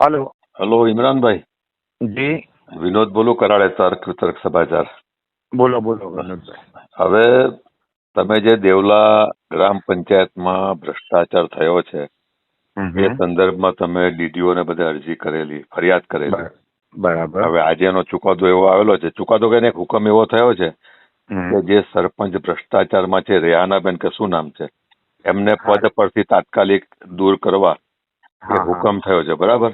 Hello. Hello Imranbhai. જી. વિનોદ બોલો કરાડે તર્ક વિતર્ક સમાચાર. બોલો બોલો વિનોદભાઈ. હવે તમે જે દેવલા ગ્રામ પંચાયતમાં ભ્રષ્ટાચાર થયો છે એ સંદર્ભમાં તમે ડીડીઓ ને બધે અરજી કરેલી ફરિયાદ કરેલી. બરાબર. હવે આજે એનો ચુકાદો એવો આવેલો છે. ચુકાદો કે એક હુકમ એવો થયો છે કે જે સરપંચ ભ્રષ્ટાચારમાં છે રેહાનાબેન કે શું નામ છે એમને પદ પરથી તાત્કાલિક દૂર કરવા એ હુકમ થયો છે. બરાબર?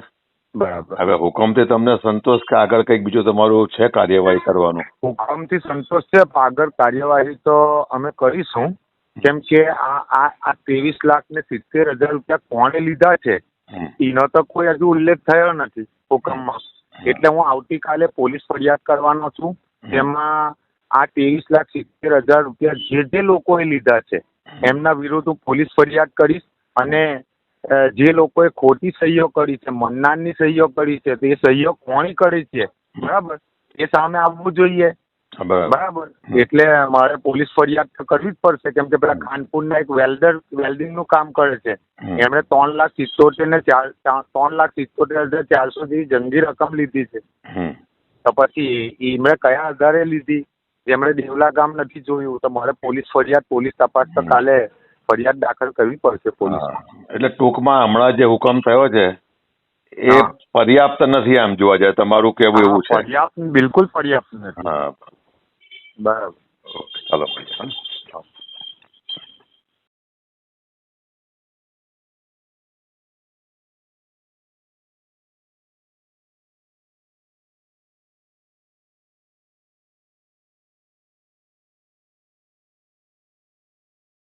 બરાબર. હવે હુકમથી તમને સંતોષ કે આગળ કંઈક બીજું તમારું છે કાર્યવાહી કરવાનું? હુકમથી સંતોષ છે પણ આગળ કાર્યવાહી તો અમે કરીશું. કેમ કે આ આ ત્રેવીસ લાખ ને સિત્તેર હજાર રૂપિયા કોણે લીધા છે? એનો તો કોઈ હજુ ઉલ્લેખ થયો નથી હુકમમાં. એટલે હું આવતીકાલે પોલીસ ફરિયાદ કરવાનો છું. તેમાં આ ત્રેવીસ લાખ સિત્તેર હજાર રૂપિયા જે જે લોકોએ લીધા છે એમના વિરુદ્ધ હું પોલીસ ફરિયાદ કરીશ અને જે લોકોએ ખોટી સહીઓ કરી છે મન્નાનની સહીઓ કરી છે તે સહીઓ કોણી કરી છે? બરાબર? એ સામે આવવું જોઈએ. બરાબર. એટલે મારે પોલીસ ફરિયાદ તો કરવી જ પડશે કેમ કે પેલા ખાનપુરના એક વેલ્ડર વેલ્ડિંગનું કામ કરે છે. એમણે ત્રણ લાખ સિત્તોતેર ને ચાર- ત્રણ લાખ સિત્તોતેર હજાર ચારસો જેવી જંગી રકમ લીધી છે. તો પછી એમણે કયા આધારે લીધી? જેમણે દેવલા ગામ નથી જોયું તો મારે પોલીસ ફરિયાદ પોલીસ તપાસ તો કાલે ફરિયાદ દાખલ કરવી પડશે પોલીસ એટલે ટૂંકમાં હમણાં જે હુકમ થયો છે એ પર્યાપ્ત નથી આમ જોવા જાય. તમારું કેવું એવું છે. પર્યાપ્ત બિલકુલ પર્યાપ્ત નથી. હા. બરાબર. ઓકે ચાલો મળીએ. હા.